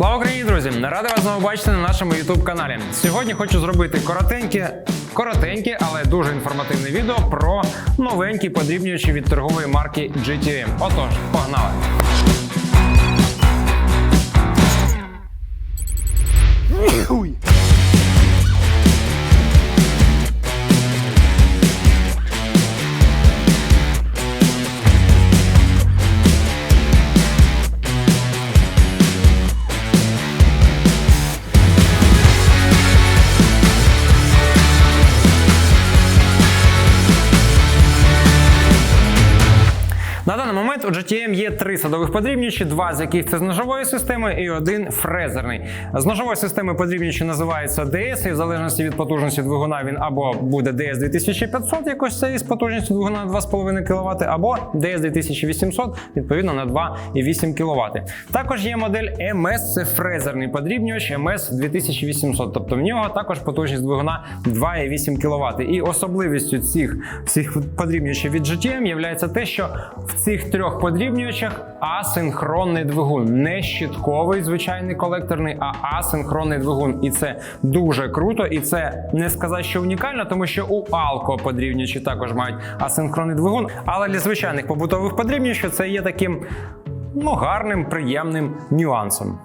Слава Україні, друзі! Радий вас знову бачити на нашому youtube каналі. Сьогодні хочу зробити коротеньке, коротеньке, але дуже інформативне відео про новенькі подрібнювачі від торгової марки GTM. Отож, погнали! На GTM є три садових подрібнювачі, два з яких це з ножової системи і один фрезерний. З ножової системи подрібнювачі називається DS, і в залежності від потужності двигуна він або буде DS 2500, якось це із потужністю двигуна на 2,5 кВт, або DS 2800, відповідно на 2,8 кВт. Також є модель MS, це фрезерний подрібнювач MS 2800, тобто в нього також потужність двигуна 2,8 кВт. І особливістю цих всіх подрібнювачів від GTM є те, що в цих трьох подрібнювачах асинхронний двигун, не щитковий звичайний колекторний, а асинхронний двигун. І це дуже круто, і це не сказати, що унікально, тому що у Алко подрібнювачі також мають асинхронний двигун. Але для звичайних побутових подрібнювачів це є таким ну, гарним, приємним нюансом.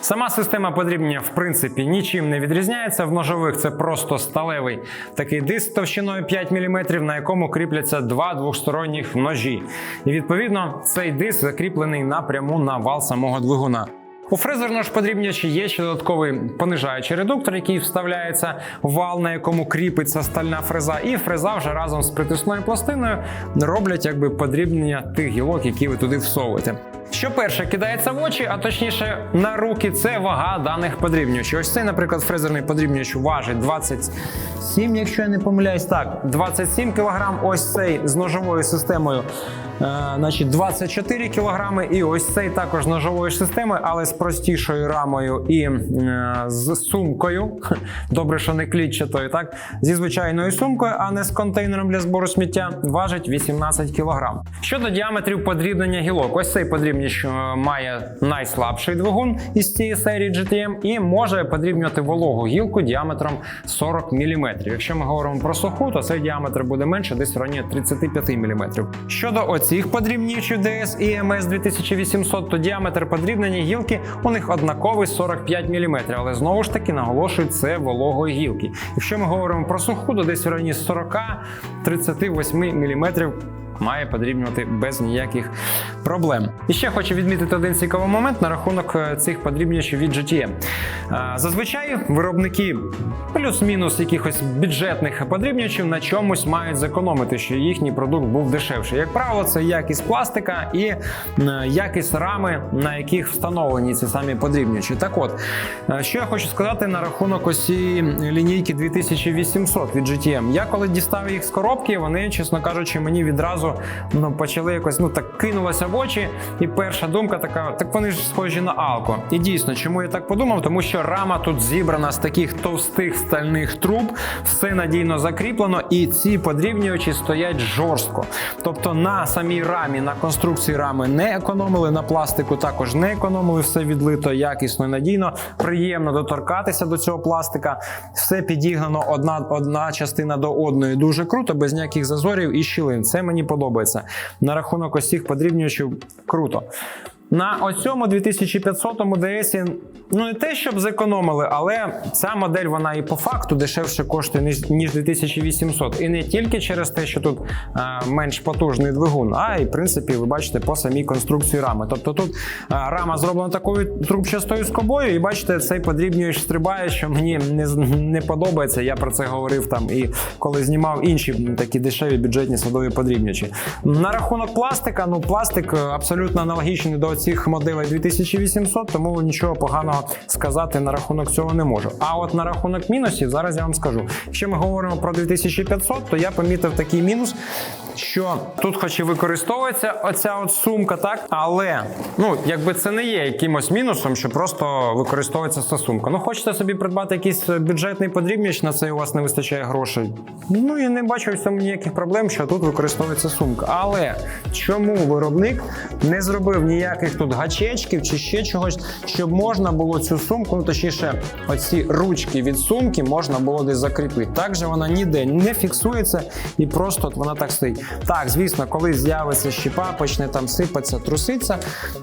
Сама система подрібнення, в принципі, нічим не відрізняється. В ножових це просто сталевий такий диск товщиною 5 мм, на якому кріпляться два двосторонніх ножі. І відповідно цей диск закріплений напряму на вал самого двигуна. У фрезерного ж подрібнячі є ще додатковий понижаючий редуктор, який вставляється в вал, на якому кріпиться стальна фреза, і фреза вже разом з притисною пластиною роблять якби подрібнення тих гілок, які ви туди всовуєте. Що перше кидається в очі, а точніше на руки, це вага даних подрібнювачів. Ось цей, наприклад, фрезерний подрібнювач важить 27, якщо я не помиляюсь, так, 27 кг. Ось цей з ножовою системою. Е, Значить, 24 кг, і ось цей також з ножовою системою, але з простішою рамою і е, з сумкою. Добре, що не клітчатою, так? Зі звичайною сумкою, а не з контейнером для збору сміття, важить 18 кг. Щодо діаметрів подрібнення гілок, ось цей подрібніч е, має найслабший двигун із цієї серії GTM і може подрібнювати вологу гілку діаметром 40 мм. Якщо ми говоримо про суху, то цей діаметр буде менше, десь в районі 35 мм. Щодо оцих подрібнювачів DS і MS 2800, то діаметр подрібнення гілки у них однаковий 45 мм, але знову ж таки наголошую, це вологої гілки. Якщо ми говоримо про суху, то десь в районі 40-38 мм має подрібнювати без ніяких проблем. І ще хочу відмітити один цікавий момент на рахунок е, цих подрібнювачів від GTM. Е, Зазвичай виробники плюс-мінус якихось бюджетних подрібнювачів на чомусь мають зекономити, що їхній продукт був дешевший. Як правило, це якість пластика і е, якість рами, на яких встановлені ці самі подрібнювачі. Так от, що я хочу сказати на рахунок цієї лінійки 2800 від GTM. Я коли дістав їх з коробки, вони, чесно кажучи, мені відразу ну, почали якось ну так кинулося в очі. І перша думка така: так вони ж схожі на Алко. І дійсно, чому я так подумав? Тому що рама тут зібрана з таких товстих стальних труб, все надійно закріплено, і ці подрібнювачі стоять жорстко. Тобто на самій рамі, на конструкції рами не економили, на пластику також не економили, все відлито якісно і надійно. Приємно доторкатися до цього пластика. Все підігнано одна, одна частина до одної. Дуже круто, без ніяких зазорів і щілин. Це мені подобається. На рахунок ось цих подрібнювачів круто. На оцьому 2500 DS, ну не те, щоб зекономили, але ця модель вона і по факту дешевше коштує ніж- ніж 2800. І не тільки через те, що тут е, менш потужний двигун, а й в принципі ви бачите по самій конструкції рами. Тобто тут е, рама зроблена такою трубчастою скобою, і бачите, цей подрібнювач стрибає, що мені не, не подобається. Я про це говорив там і коли знімав інші такі дешеві бюджетні садові подрібнювачі. На рахунок пластика, ну пластик е, абсолютно аналогічний до цих моделей 2800, тому нічого поганого сказати на рахунок цього не можу. А от на рахунок мінусів зараз я вам скажу. Якщо ми говоримо про 2500, то я помітив такий мінус, що тут, хоч і використовується оця от сумка, так але ну якби це не є якимось мінусом, що просто використовується ця сумка. Ну хочете собі придбати якийсь бюджетний подрібніч, на це у вас не вистачає грошей. Ну і не бачу в цьому ніяких проблем, що тут використовується сумка. Але чому виробник не зробив ніяких тут гачечків чи ще чогось, щоб можна було цю сумку, ну точніше, оці ручки від сумки можна було десь закріпити. Так же вона ніде не фіксується і просто от вона так стоїть. Так, звісно, коли з'явиться щіпа, почне там сипатися, труситься,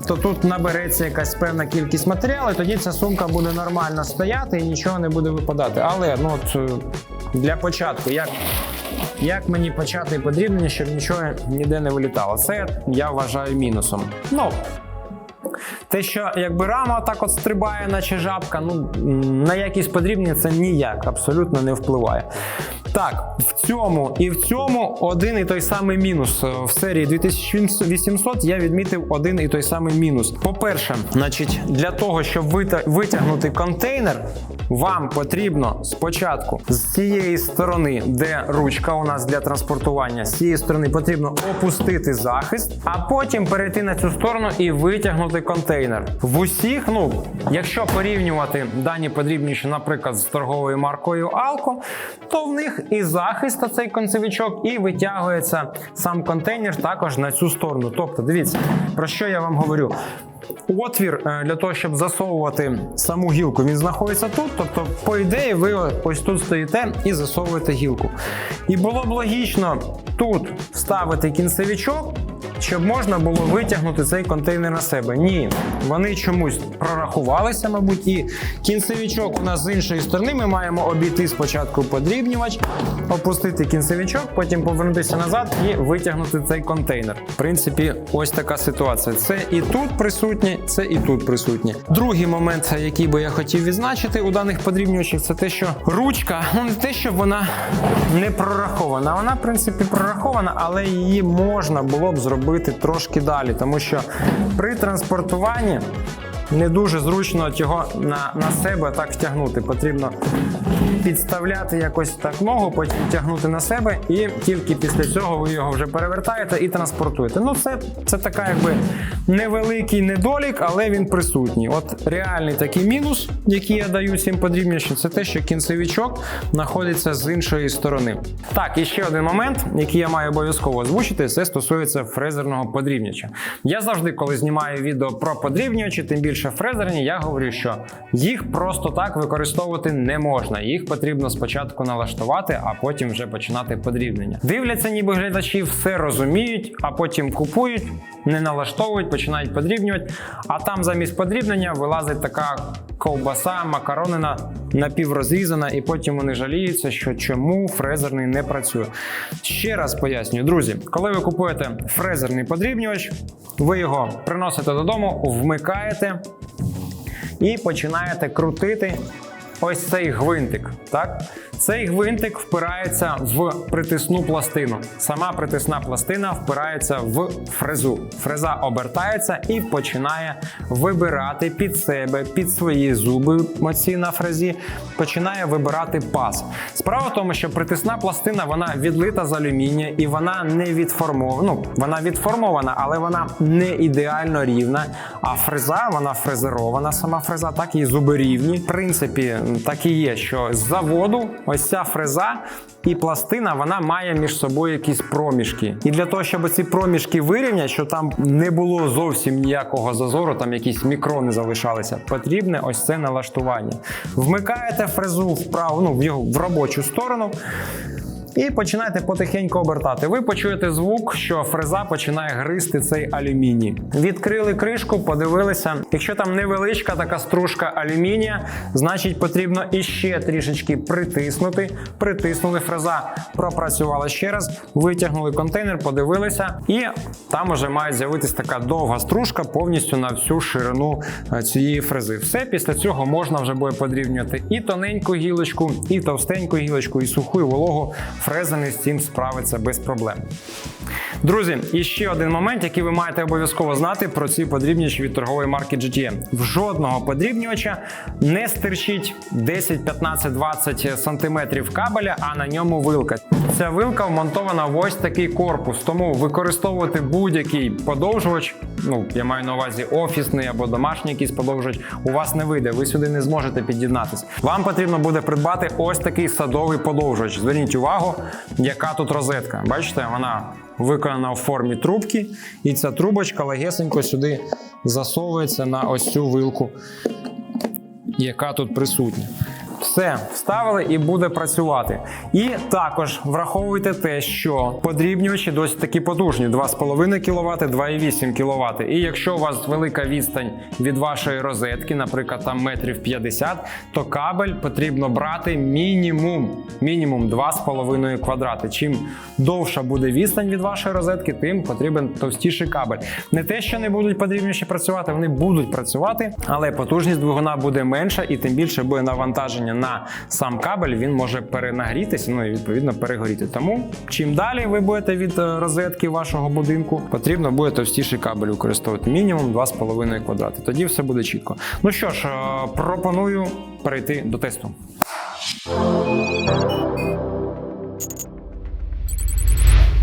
то тут набереться якась певна кількість матеріалу, і тоді ця сумка буде нормально стояти і нічого не буде випадати. Але ну от е, для початку, як як мені почати подрібнення, щоб нічого ніде не вилітало? Це я вважаю мінусом. Ну, те, що якби рама так от стрибає, наче жабка, ну на якість подрібні це ніяк абсолютно не впливає. Так, в цьому і в цьому один і той самий мінус. В серії 2800 я відмітив один і той самий мінус. По-перше, значить, для того, щоб витягнути контейнер, вам потрібно спочатку з цієї сторони, де ручка у нас для транспортування, з цієї сторони потрібно опустити захист, а потім перейти на цю сторону і витягнути контейнер. В усіх, ну якщо порівнювати дані подрібніші, наприклад, з торговою маркою Alco, то в них і захист та цей концевичок, і витягується сам контейнер також на цю сторону. Тобто, дивіться, про що я вам говорю. Отвір е, для того, щоб засовувати саму гілку, він знаходиться тут. Тобто, по ідеї, ви ось тут стоїте і засовуєте гілку. І було б логічно тут вставити кінцевичок, щоб можна було витягнути цей контейнер на себе. Ні, вони чомусь прорахувалися, мабуть, і кінцевичок у нас з іншої сторони. Ми маємо обійти спочатку подрібнювач, опустити кінцевичок, потім повернутися назад і витягнути цей контейнер. В принципі, ось така ситуація. Це і тут присутнє, це і тут присутнє. Другий момент, який би я хотів відзначити у даних подрібнювачів, це те, що ручка, ну не те, щоб вона не прорахована. Вона, в принципі, прорахована, але її можна було б зробити трошки далі, тому що при транспортуванні. Не дуже зручно от його на, на себе так втягнути. Потрібно підставляти якось так ногу, потім тягнути на себе, і тільки після цього ви його вже перевертаєте і транспортуєте. Ну, це, це така якби невеликий недолік, але він присутній. От реальний такий мінус, який я даю цим подрібнішим, це те, що кінцевичок знаходиться з іншої сторони. Так, і ще один момент, який я маю обов'язково озвучити, це стосується фрезерного подрібняча. Я завжди, коли знімаю відео про подрібнювачі, тим більше фрезерні, я говорю, що їх просто так використовувати не можна. Їх потрібно спочатку налаштувати, а потім вже починати подрібнення. Дивляться, ніби глядачі все розуміють, а потім купують, не налаштовують, починають подрібнювати. А там замість подрібнення вилазить така ковбаса, макаронина напіврозрізана, і потім вони жаліються, що чому фрезерний не працює. Ще раз пояснюю, друзі, коли ви купуєте фрезерний подрібнювач, ви його приносите додому, вмикаєте і починаєте крутити ось цей гвинтик. Так? Цей гвинтик впирається в притисну пластину. Сама притисна пластина впирається в фрезу. Фреза обертається і починає вибирати під себе, під свої зуби оці на фрезі, починає вибирати паз. Справа в тому, що притисна пластина вона відлита з алюмінія і вона не відформована. Ну, вона відформована, але вона не ідеально рівна. А фреза, вона фрезерована, сама фреза, так і зуби рівні. В принципі, так і є, що з заводу ось ця фреза і пластина вона має між собою якісь проміжки. І для того, щоб ці проміжки вирівняти, що там не було зовсім ніякого зазору, там якісь мікрони залишалися, потрібне ось це налаштування. Вмикаєте фрезу вправо, ну в його в робочу сторону. І починаєте потихеньку обертати. Ви почуєте звук, що фреза починає гризти цей алюміній. Відкрили кришку, подивилися. Якщо там невеличка така стружка алюмінія, значить потрібно іще трішечки притиснути. Притиснули фреза, пропрацювала ще раз, витягнули контейнер, подивилися, і там уже має з'явитися така довга стружка повністю на всю ширину е, цієї фрези. Все після цього можна вже буде подрівнювати і тоненьку гілочку, і товстеньку гілочку, і суху, і вологу фрезерний з цим справиться без проблем. Друзі, і ще один момент, який ви маєте обов'язково знати про ці подрібнювачі від торгової марки GTM. В жодного подрібнювача не стирчить 10, 15, 20 сантиметрів кабеля, а на ньому вилка. Ця вилка вмонтована в ось такий корпус, тому використовувати будь-який подовжувач, ну я маю на увазі офісний або домашній якийсь подовжувач, у вас не вийде. Ви сюди не зможете під'єднатись. Вам потрібно буде придбати ось такий садовий подовжувач. Зверніть увагу, яка тут розетка. Бачите, вона виконана в формі трубки, і ця трубочка легесенько сюди засовується на ось цю вилку, яка тут присутня. Все, вставили і буде працювати. І також враховуйте те, що подрібнювачі досить такі потужні: 2,5 кВт, 2,8 кВт. І якщо у вас велика відстань від вашої розетки, наприклад, там метрів 50, то кабель потрібно брати мінімум, мінімум 2,5 квадрати. Чим довша буде відстань від вашої розетки, тим потрібен товстіший кабель. Не те, що не будуть подрібніші працювати, вони будуть працювати, але потужність двигуна буде менша і тим більше буде навантаження на сам кабель, він може перенагрітися, ну і відповідно перегоріти. Тому чим далі ви будете від е, розетки вашого будинку, потрібно буде товстіший кабель використовувати мінімум 2,5 квадрати. Тоді все буде чітко. Ну що ж, е, пропоную перейти до тесту.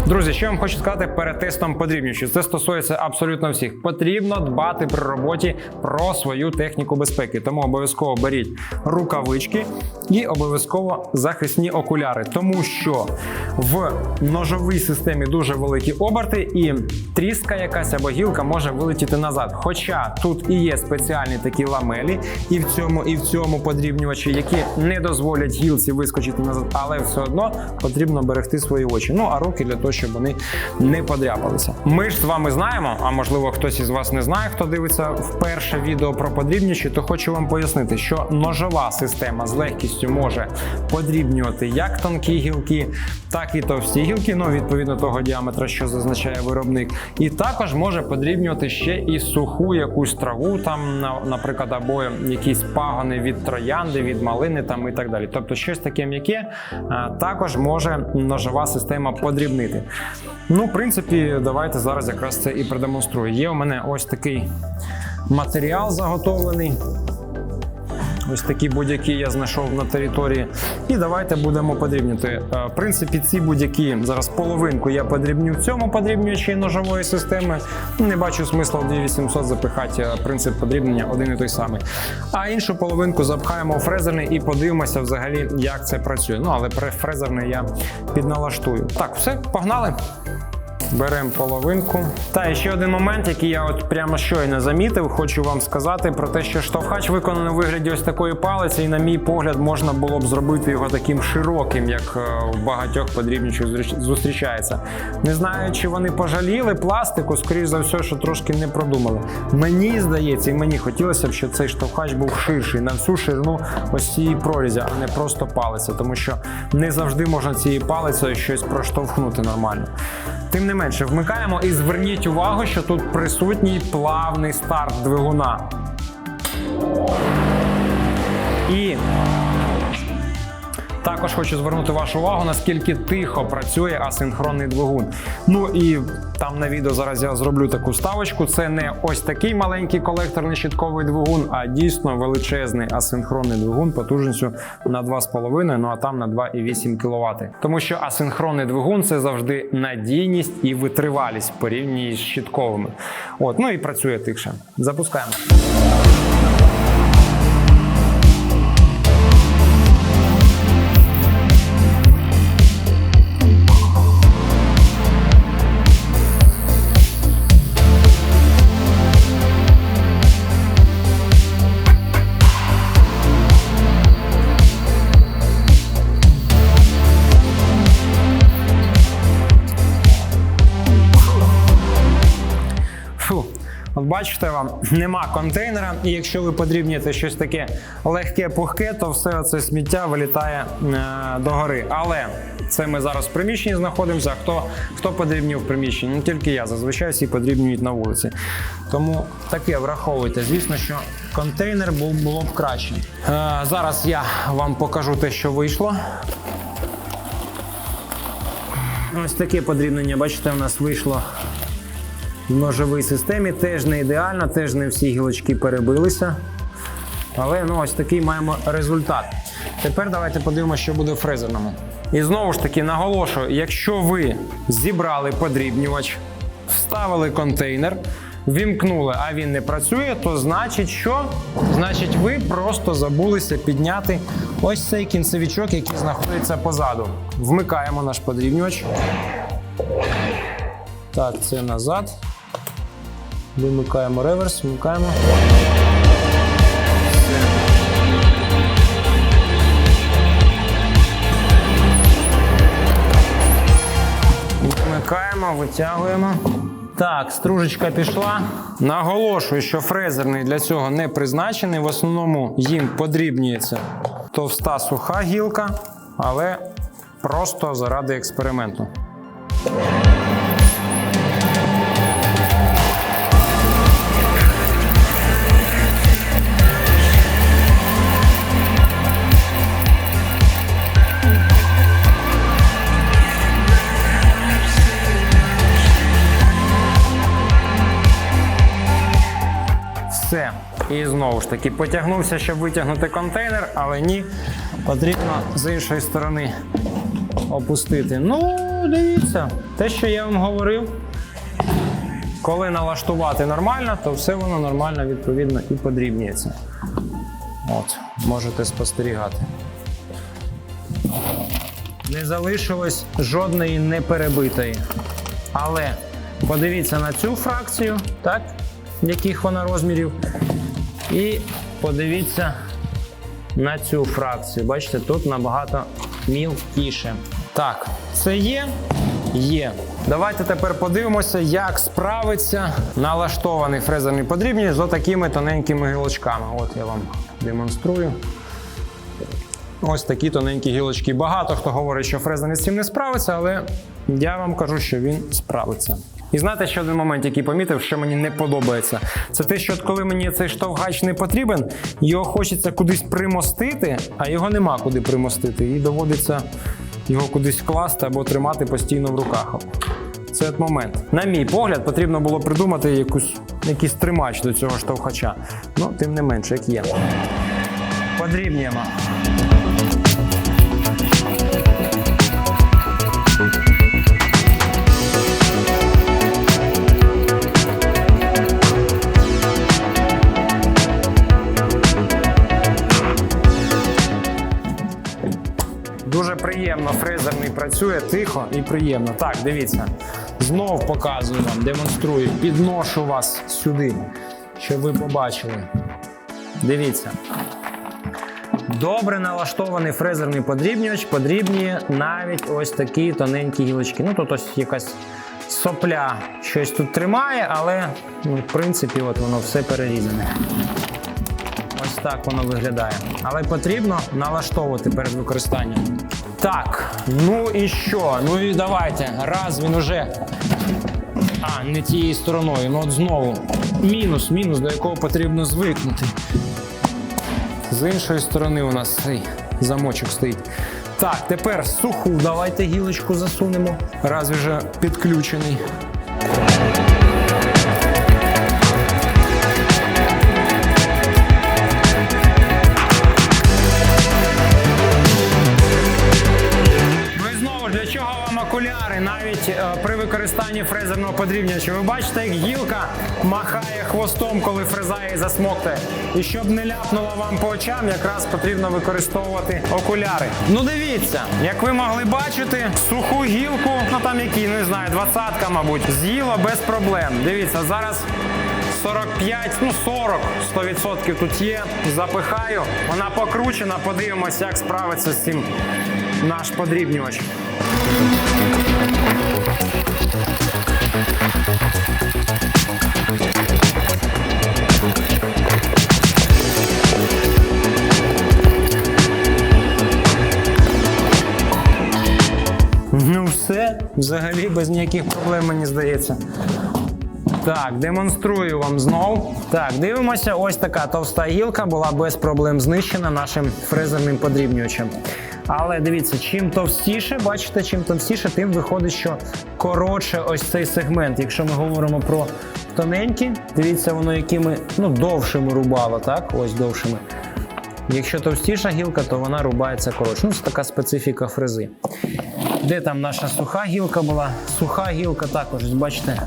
Друзі, що я вам хочу сказати перед тестом подрібнювачів. Це стосується абсолютно всіх. Потрібно дбати при роботі про свою техніку безпеки. Тому обов'язково беріть рукавички і обов'язково захисні окуляри, тому що в ножовій системі дуже великі оберти, і тріска якась або гілка може вилетіти назад. Хоча тут і є спеціальні такі ламелі, і в цьому, і в цьому подрібнювачі, які не дозволять гілці вискочити назад, але все одно потрібно берегти свої очі. Ну а руки для того, щоб вони не подряпалися. Ми ж з вами знаємо, а можливо хтось із вас не знає, хто дивиться вперше відео про подрібнювачі, то хочу вам пояснити, що ножова система з легкістю може подрібнювати як тонкі гілки, так і товсті гілки, ну відповідно того діаметра, що зазначає виробник, і також може подрібнювати ще і суху якусь траву, там, наприклад, або якісь пагони від троянди, від малини там і так далі. Тобто щось таке м'яке також може ножова система подрібнити. Ну, в принципі, давайте зараз якраз це і продемонструю. Є у мене ось такий матеріал заготовлений. Ось такі будь-які я знайшов на території. І давайте будемо подрібнювати. Е, В принципі, ці будь-які зараз половинку я подрібню в цьому подрібнюючій ножової системи. Не бачу смисла в 2800 запихати е, принцип подрібнення один і той самий. А іншу половинку запхаємо у фрезерний і подивимося взагалі, як це працює. Ну, але фрезерний я підналаштую. Так, все, погнали. Беремо половинку. Та і ще один момент, який я от прямо щойно замітив, хочу вам сказати про те, що штовхач виконаний у вигляді ось такої палиці, і на мій погляд, можна було б зробити його таким широким, як е, в багатьох подрібнючих зустрічається. Не знаю, чи вони пожаліли пластику, скоріш за все, що трошки не продумали. Мені здається, і мені хотілося б, щоб цей штовхач був ширший на всю ширину ось цієї прорізі, а не просто палиця, тому що не завжди можна цією палицею щось проштовхнути нормально. Тим не менше, вмикаємо і зверніть увагу, що тут присутній плавний старт двигуна. І також хочу звернути вашу увагу, наскільки тихо працює асинхронний двигун. Ну і там на відео зараз я зроблю таку ставочку. Це не ось такий маленький колекторний щитковий двигун, а дійсно величезний асинхронний двигун потужністю на 2,5, ну а там на 2,8 кВт. Тому що асинхронний двигун це завжди надійність і витривалість в порівнянні з щитковими. От, ну і працює тихше. Запускаємо. Бачите, вам нема контейнера, і якщо ви подрібнюєте щось таке легке, пухке, то все це сміття вилітає е, догори. Але це ми зараз в приміщенні знаходимося. Хто, хто подрібнює в приміщенні? Не тільки я, зазвичай всі подрібнюють на вулиці. Тому таке враховуйте. Звісно, що контейнер було б краще. Е, зараз я вам покажу те, що вийшло. Ось таке подрібнення, бачите, у нас вийшло в ножовій системі. Теж не ідеально, теж не всі гілочки перебилися. Але ну, ось такий маємо результат. Тепер давайте подивимося, що буде в фрезерному. І знову ж таки наголошую: якщо ви зібрали подрібнювач, вставили контейнер, вімкнули, а він не працює, то значить, що? Значить, ви просто забулися підняти ось цей кінцевичок, який знаходиться позаду. Вмикаємо наш подрібнювач. Так, це назад. Вимикаємо реверс, вмикаємо. Вмикаємо, витягуємо. Так, стружечка пішла. Наголошую, що фрезерний для цього не призначений. В основному їм подрібнюється товста суха гілка, але просто заради експерименту. І знову ж таки потягнувся, щоб витягнути контейнер, але ні. Потрібно з іншої сторони опустити. Ну, дивіться, те, що я вам говорив. Коли налаштувати нормально, то все воно нормально, відповідно, і подрібнюється. От, можете спостерігати. Не залишилось жодної неперебитої. Але подивіться на цю фракцію, так? яких вона розмірів. І подивіться на цю фракцію. Бачите, тут набагато мілкіше. Так, це є? Є. Давайте тепер подивимося, як справиться налаштований фрезерний подрібність з отакими тоненькими гілочками. От я вам демонструю. Ось такі тоненькі гілочки. Багато хто говорить, що фрезерний з цим не справиться, але я вам кажу, що він справиться. І знаєте, ще один момент, який помітив, що мені не подобається. Це те, що коли мені цей штовхач не потрібен, його хочеться кудись примостити, а його нема куди примостити. І доводиться його кудись класти або тримати постійно в руках. Це момент. На мій погляд, потрібно було придумати якусь, якийсь тримач до цього штовхача. Ну, тим не менше, як є. Подрібнюємо. Приємно, фрезерний працює тихо і приємно. Так, дивіться. Знов показую вам, демонструю, підношу вас сюди, щоб ви побачили. Дивіться. Добре налаштований фрезерний подрібнювач подрібнює навіть ось такі тоненькі гілочки. Ну тут ось якась сопля щось тут тримає, але ну, в принципі от воно все перерізане. Так воно виглядає. Але потрібно налаштовувати перед використанням. Так, ну і що? Ну і давайте. Раз він уже. А, не тією стороною. Ну от знову. Мінус, мінус, до якого потрібно звикнути. З іншої сторони у нас цей замочок стоїть. Так, тепер суху давайте гілочку засунемо, раз вже підключений. Окуляри навіть е, при використанні фрезерного подрібнювача? Ви бачите, як гілка махає хвостом, коли фреза її засмоктає. І щоб не ляпнуло вам по очам, якраз потрібно використовувати окуляри. Ну дивіться, як ви могли бачити, суху гілку, ну там які, не знаю, двадцятка, мабуть, з'їло без проблем. Дивіться, зараз 45, ну 40, 100% тут є. Запихаю. Вона покручена. Подивимося, як справиться з цим наш подрібнювач. Все, взагалі без ніяких проблем, мені здається. Так, демонструю вам знов. Так, дивимося, ось така товста гілка була без проблем знищена нашим фрезерним подрібнювачем. Але дивіться, чим товстіше, бачите, чим товстіше, тим виходить, що коротше ось цей сегмент. Якщо ми говоримо про тоненькі, дивіться, воно якими ну, довшими рубало, так? Ось довшими. Якщо товстіша гілка, то вона рубається коротше. Ну, це така специфіка фрези. Де там наша суха гілка була? Суха гілка також, бачите,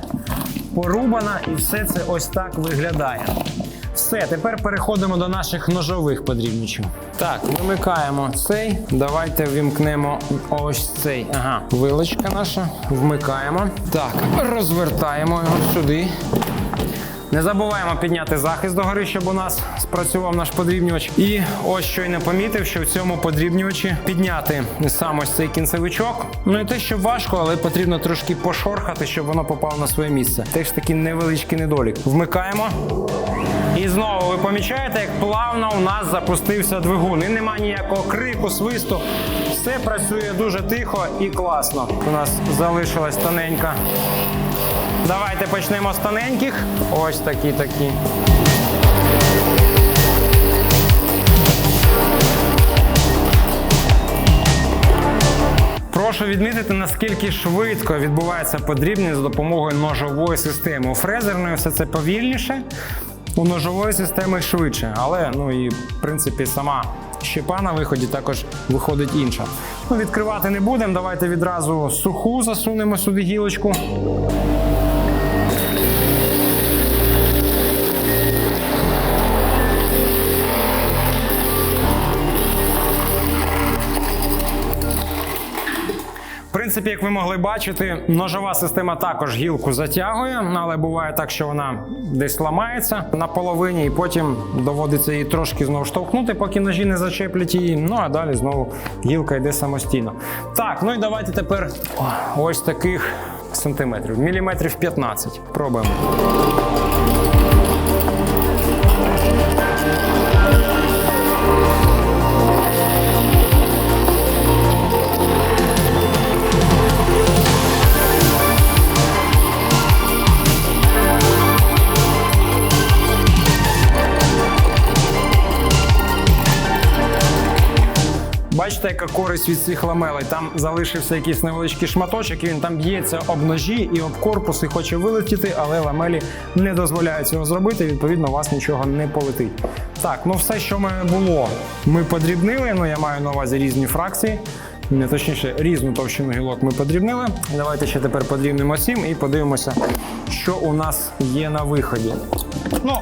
порубана, і все це ось так виглядає. Все, тепер переходимо до наших ножових подрібничів. Так, вимикаємо цей. Давайте вімкнемо ось цей. Ага, вилочка наша. Вмикаємо. Так, розвертаємо його сюди. Не забуваємо підняти захист догори, щоб у нас спрацював наш подрібнювач. І ось що й не помітив, що в цьому подрібнювачі підняти сам ось цей кінцевичок. Ну і те, що важко, але потрібно трошки пошорхати, щоб воно попало на своє місце. Теж такий невеличкий недолік. Вмикаємо. І знову ви помічаєте, як плавно у нас запустився двигун. І нема ніякого крику, свисту. Все працює дуже тихо і класно. У нас залишилась тоненька. Давайте почнемо з тоненьких. Ось такі такі. Прошу відмітити, наскільки швидко відбувається подрібність за допомогою ножової системи. У фрезерної все це повільніше, у ножової системи швидше. Але ну і в принципі сама щепа на виході також виходить інша. Ну, відкривати не будемо. Давайте відразу суху засунемо сюди гілочку. Принципі, як ви могли бачити, ножова система також гілку затягує, але буває так, що вона десь ламається на половині, і потім доводиться її трошки знову штовхнути, поки ножі не зачеплять її. Ну а далі знову гілка йде самостійно. Так, ну і давайте тепер ось таких сантиметрів, міліметрів 15. Пробуємо. Яка користь від цих ламелей. Там залишився якийсь невеличкий шматочок, і він там б'ється об ножі і об корпус і хоче вилетіти, але ламелі не дозволяють цього зробити. Відповідно, у вас нічого не полетить. Так, ну все, що в мене було, ми подрібнили. Ну я маю на увазі різні фракції. Не точніше, різну товщину гілок ми подрібнили. Давайте ще тепер подрібнемо сім і подивимося, що у нас є на виході. Ну,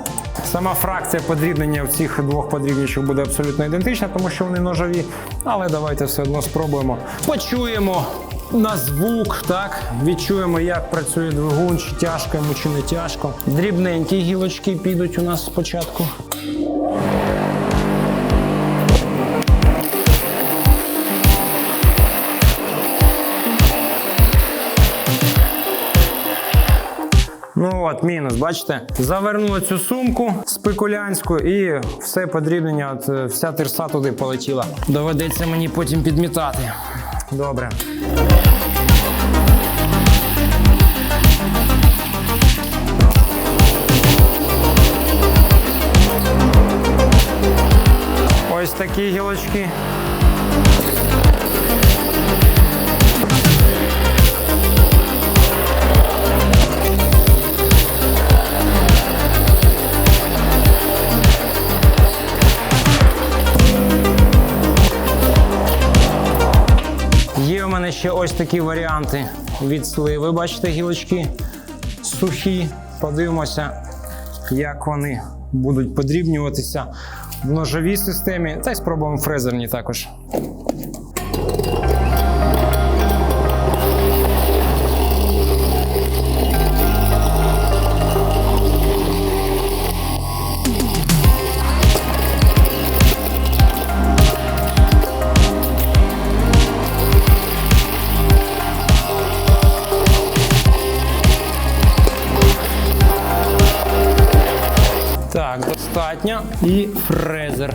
Сама фракція подрібнення в цих двох подрібничів буде абсолютно ідентична, тому що вони ножові. Але давайте все одно спробуємо. Почуємо на звук, так? Відчуємо, як працює двигун, чи тяжко йому, чи не тяжко. Дрібненькі гілочки підуть у нас спочатку. От, мінус, бачите? Завернули цю сумку спекулянську і все подрібнення, от е, вся тирса туди полетіла. Доведеться мені потім підмітати. Добре. Ось такі гілочки. Ще ось такі варіанти від сливи. Бачите, гілочки сухі. Подивимося, як вони будуть подрібнюватися в ножовій системі. Та й спробуємо фрезерні також. Достатньо. І фрезер.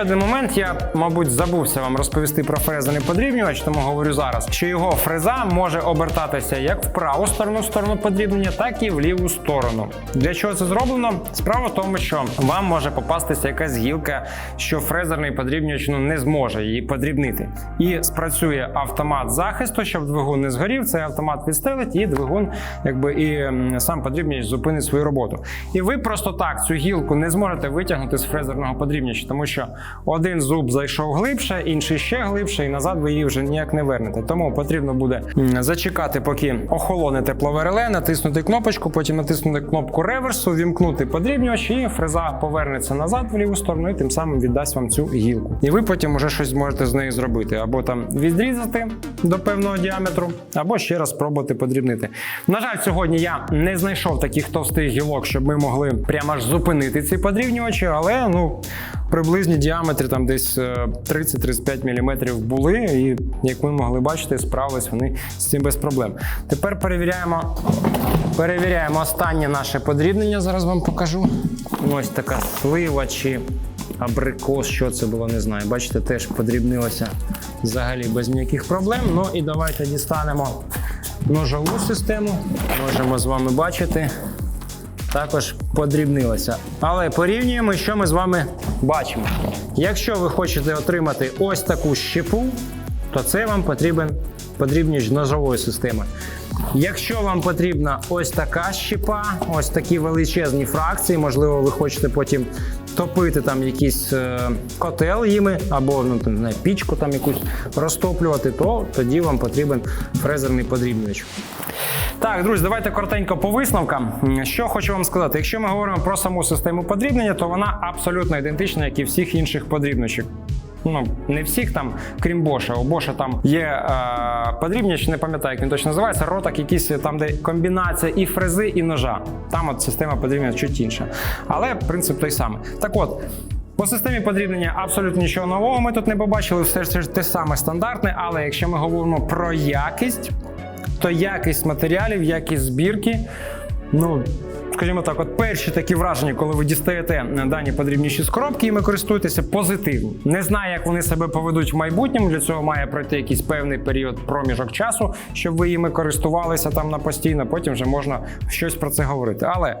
Один момент. Я, мабуть, забувся вам розповісти про фрезерний подрібнювач, тому говорю зараз, що його фреза може обертатися як в праву сторону сторону подрібнення, так і в ліву сторону. Для чого це зроблено? Справа в тому, що вам може попастися якась гілка, що фрезерний подрібнювач ну, не зможе її подрібнити. І спрацює автомат захисту, щоб двигун не згорів. Цей автомат відстрелить, і двигун, якби і сам подрібнювач зупинить свою роботу. І ви просто так цю гілку не зможете витягнути з фрезерного подрібняча, тому що один зуб зайшов глибше, інший ще глибше, і назад ви її вже ніяк не вернете. Тому потрібно буде зачекати, поки охолоне теплове реле, натиснути кнопочку, потім натиснути кнопку реверсу, вімкнути подрібнювач, і фреза повернеться назад в ліву сторону, і тим самим віддасть вам цю гілку. І ви потім уже щось зможете з нею зробити, або там відрізати до певного діаметру, або ще раз спробувати подрібнити. На жаль, сьогодні я не знайшов таких товстих гілок, щоб ми могли прямо аж зупинити ці подрібнювачі, але ну. Приблизні діаметри там десь е, 30-35 мм були, і як ви могли бачити, справились вони з цим без проблем. Тепер перевіряємо, перевіряємо останнє наше подрібнення. Зараз вам покажу. Ось така слива чи абрикос, що це було, не знаю. Бачите, теж подрібнилося взагалі без ніяких проблем. Ну і давайте дістанемо ножову систему. Можемо з вами бачити також подрібнилося. Але порівнюємо, що ми з вами бачимо. Якщо ви хочете отримати ось таку щепу, то це вам потрібен подрібніч ножової системи. Якщо вам потрібна ось така щепа, ось такі величезні фракції, можливо, ви хочете потім топити там якийсь е, котел їми, або ну, не пічку там якусь розтоплювати, то тоді вам потрібен фрезерний подрібнювач. Так, друзі, давайте коротенько по висновкам. Що хочу вам сказати, якщо ми говоримо про саму систему подрібнення, то вона абсолютно ідентична, як і всіх інших подрібничок. Ну, не всіх там, крім Боша. У Боша там є е, подрібніч, не пам'ятаю, як він точно називається, роток якийсь там, де комбінація і фрези, і ножа. Там от система подрібнення чуть інша. Але принцип той самий. Так от. По системі подрібнення абсолютно нічого нового ми тут не побачили, все ж те саме стандартне, але якщо ми говоримо про якість, то якість матеріалів, якість збірки, ну. Скажімо так, от перші такі враження, коли ви дістаєте дані подрібніші з коробки і ми користуєтеся позитивно. Не знаю, як вони себе поведуть в майбутньому. Для цього має пройти якийсь певний період проміжок часу, щоб ви їми користувалися там на постійно. Потім вже можна щось про це говорити. Але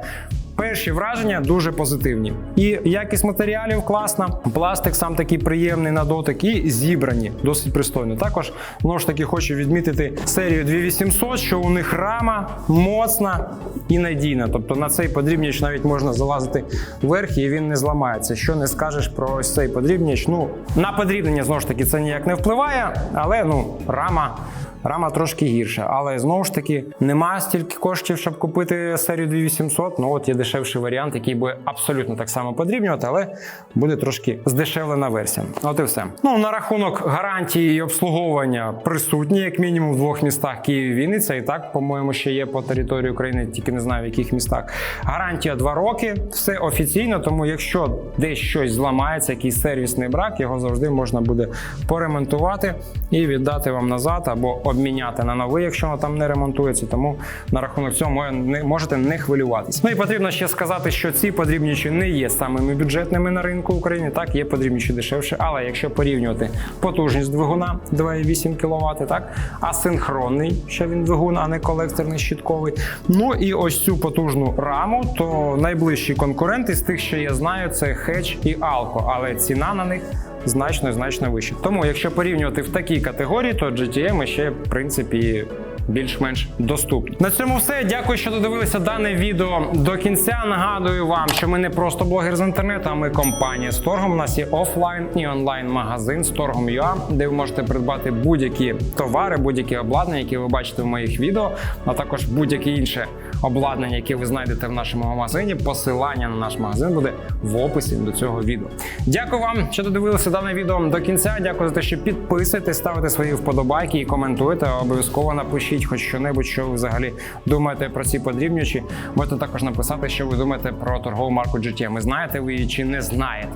Перші враження дуже позитивні. І якість матеріалів класна, пластик сам такий приємний на дотик і зібрані досить пристойно. Також знову ж таки хочу відмітити серію 2800, що у них рама моцна і надійна. Тобто на цей подрібніч навіть можна залазити вверх і він не зламається. Що не скажеш про ось цей подрібніч. Ну на подрібнення знову ж таки це ніяк не впливає, але ну рама. Рама трошки гірша, але знову ж таки немає стільки коштів, щоб купити серію 2800. Ну от є дешевший варіант, який буде абсолютно так само подрібнювати, але буде трошки здешевлена версія. От і все. Ну на рахунок гарантії і обслуговування присутні, як мінімум, в двох містах Київ і Вінниця. І так, по-моєму, ще є по території України, тільки не знаю в яких містах. Гарантія 2 роки, все офіційно. Тому якщо десь щось зламається, якийсь сервісний брак, його завжди можна буде поремонтувати і віддати вам назад або обміняти на новий, якщо воно там не ремонтується. Тому на рахунок цього можете не хвилюватись. Ну і потрібно ще сказати, що ці подрібніші не є самими бюджетними на ринку України. Так, є подрібніші дешевше, але якщо порівнювати потужність двигуна 2,8 кВт, так, асинхронний, що він двигун, а не колекторний щитковий. Ну і ось цю потужну раму, то найближчі конкуренти з тих, що я знаю, це Hedge і Alco, але ціна на них значно значно вище. Тому, якщо порівнювати в такій категорії, то GTM ще в принципі. Більш-менш доступні. На цьому все. Дякую, що додивилися дане відео до кінця. Нагадую вам, що ми не просто блогер з інтернету, а ми компанія з торгом. У нас є офлайн і онлайн магазин з торгом.ua, де ви можете придбати будь-які товари, будь-які обладнання, які ви бачите в моїх відео, а також будь-яке інше обладнання, яке ви знайдете в нашому магазині. Посилання на наш магазин буде в описі до цього відео. Дякую вам, що додивилися дане відео до кінця. Дякую за те, що підписуєтесь, ставите свої вподобайки і коментуєте. Обов'язково напишіть хоч що-небудь, що ви взагалі думаєте про ці подрібнючі. Можете також написати, що ви думаєте про торгову марку GTM. Знаєте ви її чи не знаєте?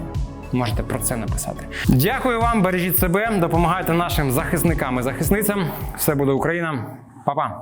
Можете про це написати. Дякую вам, бережіть себе, допомагайте нашим захисникам і захисницям. Все буде Україна. Па-па!